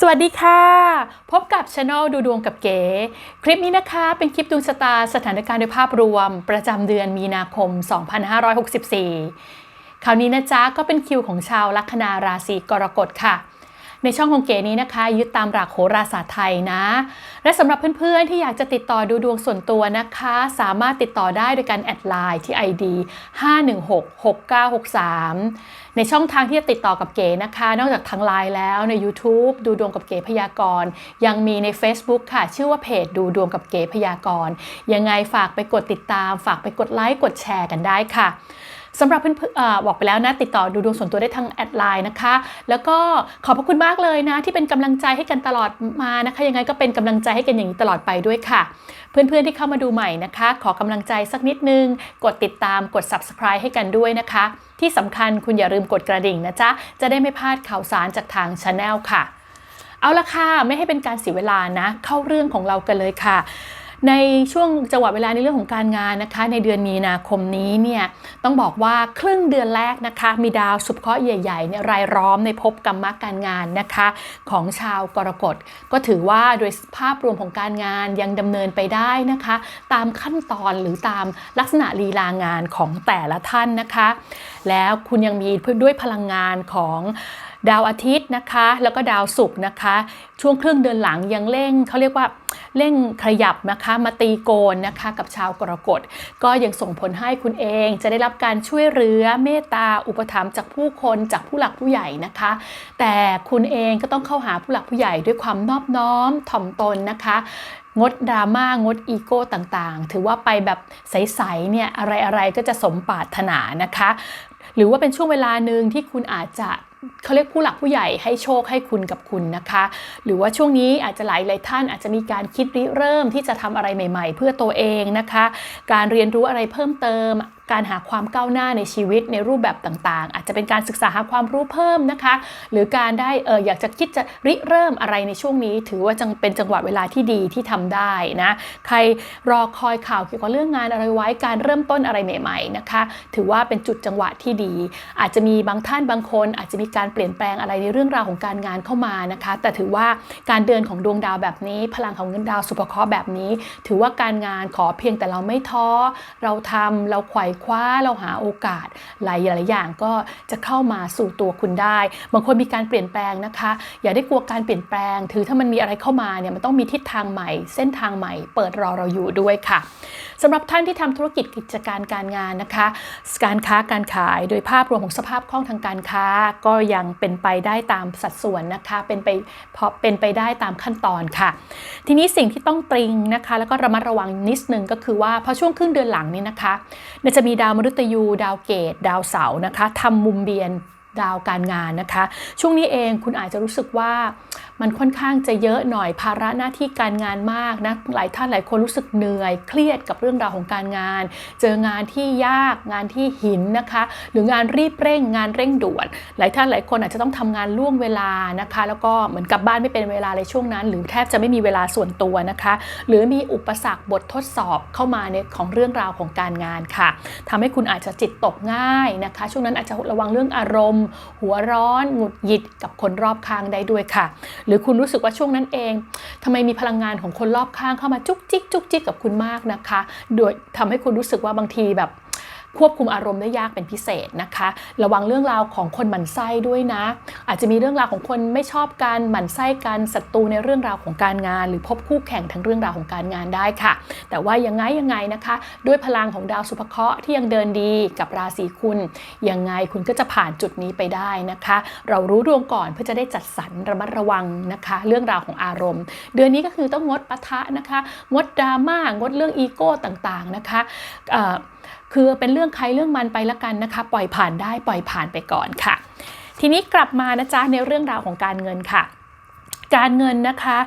สวัสดีค่ะ พบกับช anel ดูดวงกับเก๋ คลิปนี้นะคะเป็นคลิปดวงชะตาสถานการณ์โดยภาพรวม ประจำเดือนมีนาคม 2564 คราวนี้นะจ๊ะก็เป็นคิวของชาวลัคนาราศีกรกฎค่ะ ในช่องของเก๋นี้นะคะ ยึดตามหลักโหราศาสตร์ไทยนะ และสำหรับเพื่อนๆ ที่อยากจะติดต่อดูดวงส่วนตัวนะคะ สามารถติดต่อได้โดยการแอดไลน์ที่ ID 5166963 ในช่องทางที่จะติดต่อกับเก๋นะคะ นอกจากทางไลน์แล้วใน YouTube ดูดวงกับเก๋พยากรณ์ ยังมีใน Facebook ค่ะ ชื่อว่าเพจดูดวงกับเก๋พยากรณ์ ยังไงฝากไปกดติดตาม ฝากไปกดไลค์กดแชร์กันได้ค่ะ สำหรับเพื่อนๆบอกไปแล้วนะ ติดต่อดูดวงส่วนตัวได้ทางแอดไลน์นะคะ แล้วก็ขอบพระคุณมากเลยนะ ที่เป็นกำลังใจให้กันตลอดมานะคะ ยังไงก็เป็นกำลังใจให้กันอย่างนี้ตลอดไปด้วยค่ะ เพื่อนๆที่เข้ามาดูใหม่นะคะ ขอกำลังใจสักนิดนึง กดติดตามกด subscribe ให้กันด้วยนะคะ ที่สำคัญคุณอย่าลืมกดกระดิ่งนะจ๊ะจะได้ไม่พลาดข่าวสารจากทาง Channel ค่ะ เอาละค่ะไม่ให้เป็นการเสียเวลานะ เข้าเรื่องของเรากันเลยค่ะ ในช่วงจังหวะเวลาในเรื่องของการงานนะคะ ในเดือนมีนาคมนี้เนี่ยต้องบอกว่าครึ่งเดือนแรกนะคะ มีดาวสุภเคราะห์ใหญ่ๆเนี่ยรายล้อมในภพกรรมการงานนะคะ ของชาวกรกฎก็ถือว่าโดยภาพรวมของการงานยังดำเนินไปได้นะคะ ตามขั้นตอนหรือตามลักษณะลีลางานของแต่ละท่านนะคะ แล้วคุณยังมีด้วยพลังงานของ ดาวอาทิตย์นะคะ แล้วก็ดาวศุกร์นะคะ ช่วงครึ่งเดือนหลังยังเร่งเขาเรียกว่าเร่งขยับนะคะมาตีโกนนะคะกับชาวกรกฎก็ยังส่งผลให้คุณเองจะได้รับการช่วยเหลือเมตตาอุปถัมภ์จากผู้คนจากผู้หลักผู้ใหญ่นะคะ แต่คุณเองก็ต้องเข้าหาผู้หลักผู้ใหญ่ด้วยความนอบน้อมถ่อมตนนะคะงดดราม่างดอีโก้ต่างๆ ถือว่าไปแบบใสๆเนี่ยอะไรๆก็จะสมปรารถนานะคะ หรือว่าเป็นช่วงเวลาหนึ่งที่คุณอาจจะ เขาเรียกผู้หลักผู้ใหญ่ให้โชคให้คุณกับคุณนะคะ หรือว่าช่วงนี้อาจจะหลายหลายท่านอาจจะมีการคิดริเริ่มที่จะทำอะไรใหม่ ๆ เพื่อตัวเองนะคะ การเรียนรู้อะไรเพิ่มเติมการหาความก้าวหน้าในชีวิตในรูปแบบต่างๆ อาจจะเป็นการศึกษาหาความรู้เพิ่มนะคะ หรือการได้เอออยากจะคิดจะริเริ่มอะไรในช่วงนี้ ถือว่าจังเป็นจังหวะเวลาที่ดีที่ทำได้นะใครรอคอยข่าวเกี่ยวกับเรื่องงานอะไรไว้การเริ่มต้นอะไรใหม่ๆนะคะ ถือว่าเป็นจุดจังหวะที่ดี อาจจะมีบางท่านบางคน อาจจะมีการเปลี่ยนแปลงอะไรในเรื่องราวของการงานเข้ามานะคะ แต่ถือว่าการเดินของดวงดาวแบบนี้ พลังของเงินดาวสุภเคราะห์แบบนี้ ถือว่าการงานขอเพียงแต่เราไม่ท้อเราทำเราไขว่คว้าเราหาโอกาสหลายหลายอย่างก็จะเข้ามาสู่ตัวคุณได้ บางคนมีการเปลี่ยนแปลงนะคะ อย่าได้กลัวการเปลี่ยนแปลง ถือถ้ามันมีอะไรเข้ามาเนี่ยมันต้องมีทิศทางใหม่ เส้นทางใหม่ เปิดรอเราอยู่ด้วยค่ะสำหรับท่านที่ทำธุรกิจกิจการการงานนะคะ การค้าการขายโดยภาพรวมของสภาพคล่องทางการค้าก็ยังเป็นไปได้ตามสัดส่วนนะคะ เป็นไปเพราะเป็นไปได้ตามขั้นตอนค่ะ ทีนี้สิ่งที่ต้องตริงนะคะ แล้วก็ระมัดระวังนิดนึงก็คือว่าพอช่วงครึ่งเดือนหลังนี้นะคะเนี่ยจะมีดาวมฤตยู ดาวเกต ดาวเสาร์นะคะทำมุมเบียนดาวการงานนะคะ ช่วงนี้เองคุณอาจจะรู้สึกว่า มันค่อนข้างจะเยอะหน่อยภาระหน้าที่การงานมากนะหลายท่านหลายคนรู้สึกเหนื่อย เครียดกับเรื่องราวของการงาน เจองานที่ยากงานที่หินนะคะ หรืองานรีบเร่งงานเร่งด่วน หลายท่านหลายคนอาจจะต้องทำงานล่วงเวลานะคะ แล้วก็เหมือนกลับบ้านไม่เป็นเวลาในช่วงนั้น หรือแทบจะไม่มีเวลาส่วนตัวนะคะ หรือมีอุปสรรคบททดสอบเข้ามาในของเรื่องราวของการงานค่ะทำให้คุณอาจจะจิตตกง่ายนะคะ ช่วงนั้นอาจจะระวังเรื่องอารมณ์ หัวร้อนหงุดหงิดกับคนรอบข้างได้ด้วยค่ะหรือคุณรู้สึกว่าช่วงนั้นเองทำไมมีพลังงานของคนรอบข้างเข้ามาจุกจิกจุกจิกกับคุณมากนะคะ โดยทำให้คุณรู้สึกว่าบางทีแบบ ควบคุมอารมณ์ได้ยากเป็นพิเศษนะคะ ระวังเรื่องราวของคนหมั่นไส้ด้วยนะ อาจจะมีเรื่องราวของคนไม่ชอบกันหมั่นไส้กันศัตรูในเรื่องราวของการงาน หรือพบคู่แข่งทั้งเรื่องราวของการงานได้ค่ะ แต่ว่ายังไงยังไงนะคะ ด้วยพลังของดาวสุภเคราะห์ที่ยังเดินดีกับราศีคุณยังไงคุณก็จะผ่านจุดนี้ไปได้นะคะ เรารู้ดวงก่อนเพื่อจะได้จัดสรรระมัดระวังนะคะ เรื่องราวของอารมณ์ เดือนนี้ก็คือต้องงดปะทะนะคะ งดดราม่างดเรื่องอีโก้ต่างๆนะคะ คือเป็นเรื่องใครเรื่องมันไปละกันนะคะ ปล่อยผ่านได้ปล่อยผ่านไปก่อนค่ะ ทีนี้กลับมานะจ๊ะในเรื่องราวของการเงินค่ะ การเงินนะคะ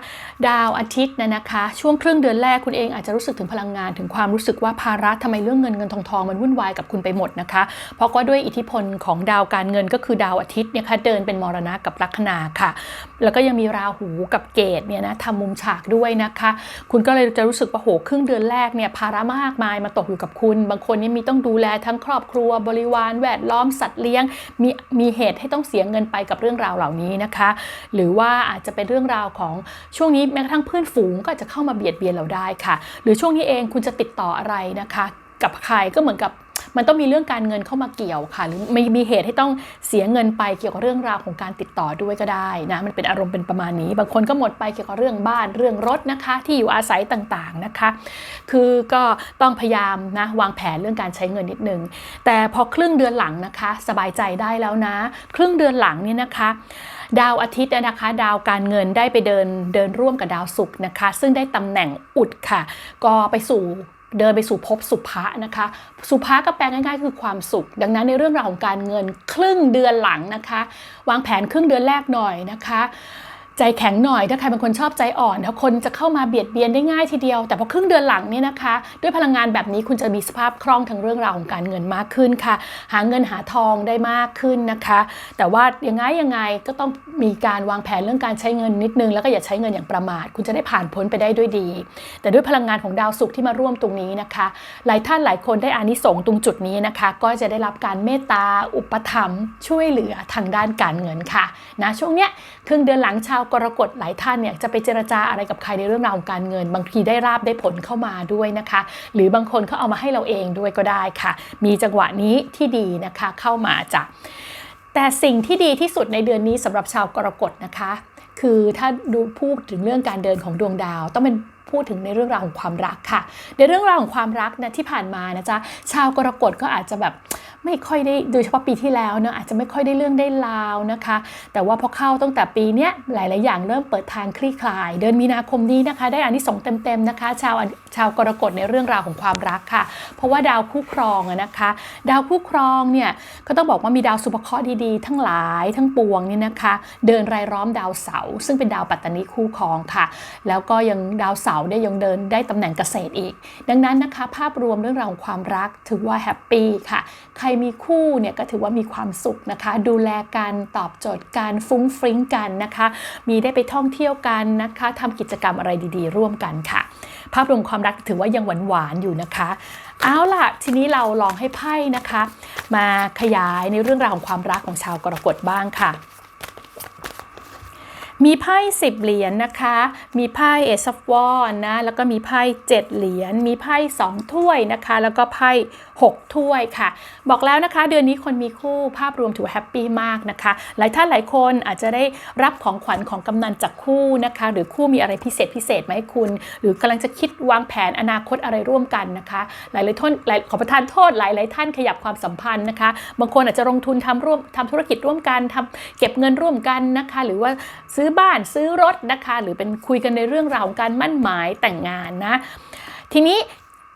ดาวอาทิตย์นะนะคะ ช่วงครึ่งเดือนแรกคุณเองอาจจะรู้สึกถึงพลังงานถึงความรู้สึกว่าภาระทำไมเรื่องเงินเงินทองทองมันวุ่นวายกับคุณไปหมดนะคะ เพราะว่าด้วยอิทธิพลของดาวการเงินก็คือดาวอาทิตย์เนี่ยค่ะเดินเป็นมรณะกับลัคนาค่ะ แล้วก็ยังมีราหูกับเกตเนี่ยนะทำมุมฉากด้วยนะคะ คุณก็เลยจะรู้สึกว่าโหครึ่งเดือนแรกเนี่ยภาระมากมายมาตกอยู่กับคุณ บางคนนี่มีต้องดูแลทั้งครอบครัวบริวารแวดล้อมสัตว์เลี้ยงมีมีเหตุให้ต้องเสียเงินไปกับเรื่องราวเหล่านี้นะคะ หรือว่าอาจจะเป็นเรื่องรื่องราวของช่วงนี้แม้กระทั่งเพื่อนฝูงก็จจะเข้ามาเบียดเบียนเราได้ค่ะ หรือช่วงนี้เองคุณจะติดต่ออะไรนะคะ กับใครก็เหมือนกับมันต้องมีเรื่องการเงินเข้ามาเกี่ยวค่ะ หรือมีมีเหตุให้ต้องเสียเงินไปเกี่ยวกับเรื่องราวของการติดต่อด้วยก็ได้นะมันเป็นอารมณ์เป็นประมาณนี้ บางคนก็หมดไปเกี่ยวกับเรื่องบ้านเรื่องรถนะคะ ที่อยู่อาศัยต่างๆนะคะ คือก็ต้องพยายามนะวางแผนเรื่องการใช้เงินนิดนึงแต่พอครึ่งเดือนหลังนะคะ สบายใจได้แล้วนะ ครึ่งเดือนหลังเนี่ยนะคะ ดาวอาทิตย์นะคะ ดาวการเงินได้ไปเดินเดินร่วมกับดาวศุกร์นะคะ ซึ่งได้ตำแหน่งอุดค่ะ ก็ไปสู่เดินไปสู่ภพสุภะนะคะ สุภะก็แปลง่ายๆคือความสุข ดังนั้นในเรื่องราวของการเงินครึ่งเดือนหลังนะคะ วางแผนครึ่งเดือนแรกหน่อยนะคะ ใจแข็งหน่อยถ้าใครเป็นคนชอบใจอ่อนถ้าคนจะเข้ามาเบียดเบียนได้ง่ายทีเดียว แต่พอครึ่งเดือนหลังเนี่ยนะคะ ด้วยพลังงานแบบนี้คุณจะมีสภาพคล่องทางเรื่องราวของการเงินมากขึ้นค่ะ หาเงินหาทองได้มากขึ้นนะคะ แต่ว่ายังไงยังไงก็ต้องมีการวางแผนเรื่องการใช้เงินนิดนึง แล้วก็อย่าใช้เงินอย่างประมาท คุณจะได้ผ่านพ้นไปได้ด้วยดี แต่ด้วยพลังงานของดาวศุกร์ที่มาร่วมตรงนี้นะคะ หลายท่านหลายคนได้อานิสงส์ตรงจุดนี้นะคะ ก็จะได้รับการเมตตาอุปถัมภ์ช่วยเหลือทางด้านการเงินค่ะนะช่วงเนี้ยครึ่งเดือนหลังชาวกรกฎหลายท่านเนี่ยจะไปเจรจาอะไรกับใครในเรื่องราวของการเงิน บางทีได้ราบได้ผลเข้ามาด้วยนะคะ หรือบางคนเขาเอามาให้เราเองด้วยก็ได้ค่ะ มีจังหวะนี้ที่ดีนะคะเข้ามาจ้ะแต่สิ่งที่ดีที่สุดในเดือนนี้สำหรับชาวกรกฎนะคะ คือถ้าดูพูดถึงเรื่องการเดินของดวงดาว ต้องเป็นพูดถึงในเรื่องราวของความรักค่ะ ในเรื่องราวของความรักนะที่ผ่านมานะจ๊ะชาวกรกฎก็อาจจะแบบ ไม่ค่อยได้โดยเฉพาะปีที่แล้วเนะอาจจะไม่ค่อยได้เรื่องได้ราวนะคะ แต่ว่าพอเข้าตั้งแต่ปีเนี้ยหลาย ๆ อย่างเริ่มเปิดทางคลี่คลาย เดือนมีนาคมนี้นะคะ ได้อานิสงส์เต็ม ๆ นะคะ ชาวชาวกรกฎในเรื่องราวของความรักค่ะ เพราะว่าดาวคู่ครองนะคะ ดาวคู่ครองเนี่ยก็ต้องบอกว่ามีดาวสุภเคราะห์ดี ๆ ทั้งหลายทั้งปวงเนี่ยนะคะ เดินรายล้อมดาวเสาซึ่งเป็นดาวปัตตานีคู่ครองค่ะ แล้วก็ยังดาวเสาร์ได้ยังเดินได้ตำแหน่งเกษตรอีก ดังนั้นนะคะ ภาพรวมเรื่องราวของความรักถือว่าแฮปปี้ค่ะใครมีคู่เนี่ยก็ถือว่ามีความสุขนะคะ ดูแลกันตอบโจทย์การฟุ้งฟริ้งกันนะคะ มีได้ไปท่องเที่ยวกันนะคะทำกิจกรรมอะไรดีๆ ร่วมกันค่ะ ภาพรวมความรักถือว่ายังหวานๆอยู่นะคะเอาล่ะ ทีนี้เราลองให้ไพ่นะคะ มาขยายในเรื่องราวของความรักของชาวกรกฎบ้างค่ะ มีไพ่สิบเหรียญนะคะ มีไพ่เอซฟวอนนะ แล้วก็มีไพ่เจ็ดเหรียญ มีไพ่สองถ้วยนะคะ แล้วก็ไพ่หกถ้วยค่ะ บอกแล้วนะคะ เดือนนี้คนมีคู่ภาพรวมถือว่าแฮปปี้มากนะคะ หลายท่านหลายคนอาจจะได้รับของขวัญของกำนันจากคู่นะคะ หรือคู่มีอะไรพิเศษพิเศษมาให้คุณ หรือกำลังจะคิดวางแผนอนาคตอะไรร่วมกันนะคะ หลายหลายท่านหลายขอประทานโทษหลายหลายท่านขยับความสัมพันธ์นะคะ บางคนอาจจะลงทุนทำร่วมทำธุรกิจร่วมกันทำเก็บเงินร่วมกันนะคะ หรือว่าซื้อ้อบ้านซื้อรถนะคะ หรือเป็นคุยกันในเรื่องราวของการมั่นหมายแต่งงานนะ ทีนี้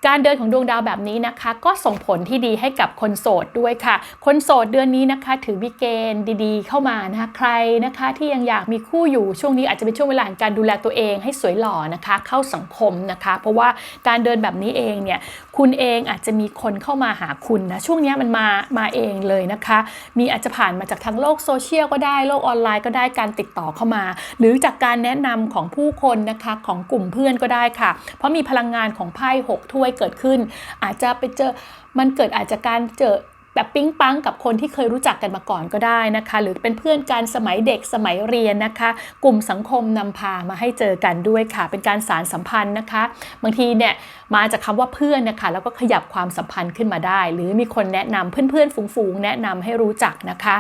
การเดินของดวงดาวแบบนี้นะคะ ก็ส่งผลที่ดีให้กับคนโสดด้วยค่ะ คนโสดเดือนนี้นะคะ ถือวิเกณฑ์ดีๆ เข้ามานะคะใครนะคะ ที่ยังอยากมีคู่อยู่ช่วงนี้อาจจะเป็นช่วงเวลาการดูแลตัวเองให้สวยหล่อนะคะ เข้าสังคมนะคะ เพราะว่าการเดินแบบนี้เองเนี่ย คุณเองอาจจะมีคนเข้ามาหาคุณนะช่วงนี้มันมามาเองเลยนะคะ มีอาจจะผ่านมาจากทางโลกโซเชียลก็ได้โลกออนไลน์ก็ได้การติดต่อเข้ามา หรือจากการแนะนำของผู้คนนะคะของกลุ่มเพื่อนก็ได้ค่ะ เพราะมีพลังงานของไพ่หกถ้วยเกิดขึ้น อาจจะไปเจอมันเกิดอาจจะการเจอ แบบปิ๊งปังกับคนที่เคยรู้จักกันมาก่อนก็ได้นะคะ หรือเป็นเพื่อนกันสมัยเด็กสมัยเรียนนะคะ กลุ่มสังคมนำพามาให้เจอกันด้วยค่ะ เป็นการสารสัมพันธ์นะคะ บางทีเนี่ยมาจากคำว่าเพื่อนนะคะ แล้วก็ขยับความสัมพันธ์ขึ้นมาได้ หรือมีคนแนะนำเพื่อนๆฝูงๆแนะนำให้รู้จักนะคะ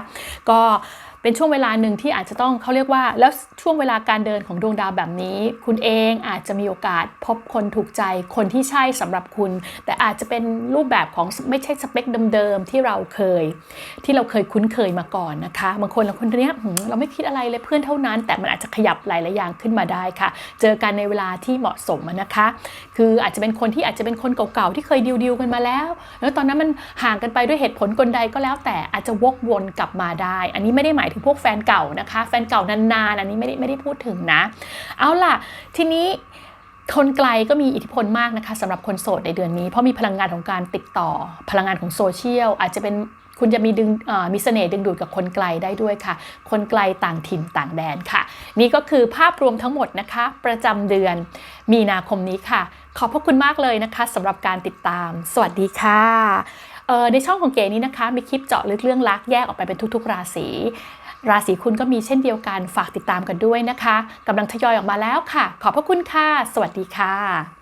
ก็ เป็นช่วงเวลาหนึ่งที่อาจจะต้องเขาเรียกว่า แล้วช่วงเวลาการเดินของดวงดาวแบบนี้ คุณเองอาจจะมีโอกาสพบคนถูกใจคนที่ใช่สำหรับคุณ แต่อาจจะเป็นรูปแบบของไม่ใช่สเปคเดิมๆที่เราเคย ที่เราเคยคุ้นเคยมาก่อนนะคะ บางคนเราคนเนี้ยเราไม่คิดอะไรเลยเพื่อนเท่านั้น แต่มันอาจจะขยับหลายๆอย่างขึ้นมาได้ค่ะ เจอกันในเวลาที่เหมาะสมนะคะ คืออาจจะเป็นคนที่อาจจะเป็นคนเก่าๆที่เคยดิวดิวกันมาแล้ว แล้วตอนนั้นมันห่างกันไปด้วยเหตุผลกลใดก็แล้ว แต่อาจจะวกวนกลับมาได้ อันนี้ไม่ได้หมายายถึงพวกแฟนเก่านะคะ แฟนเก่านานๆอันนี้ไม่ได้ไม่ได้พูดถึงนะ เอาล่ะ ทีนี้คนไกลก็มีอิทธิพลมากนะคะสำหรับคนโสดในเดือนนี้ เพราะมีพลังงานของการติดต่อ พลังงานของโซเชียลอาจจะเป็นคุณจะมีดึงมีเสน่ห์ดึงดูดกับคนไกลได้ด้วยค่ะ คนไกลต่างถิ่นต่างแดนค่ะ นี่ก็คือภาพรวมทั้งหมดนะคะ ประจำเดือนมีนาคมนี้ค่ะ ขอบพระคุณมากเลยนะคะสำหรับการติดตาม สวัสดีค่ะในช่องของเก๋นี้นะคะ มีคลิปเจาะลึกเรื่องรักแยกออกไปเป็นทุก ๆ ราศี ราศีคุณก็มีเช่นเดียวกันฝากติดตามกันด้วยนะคะกำลังทยอยออกมาแล้วค่ะ ขอบพระคุณค่ะ สวัสดีค่ะ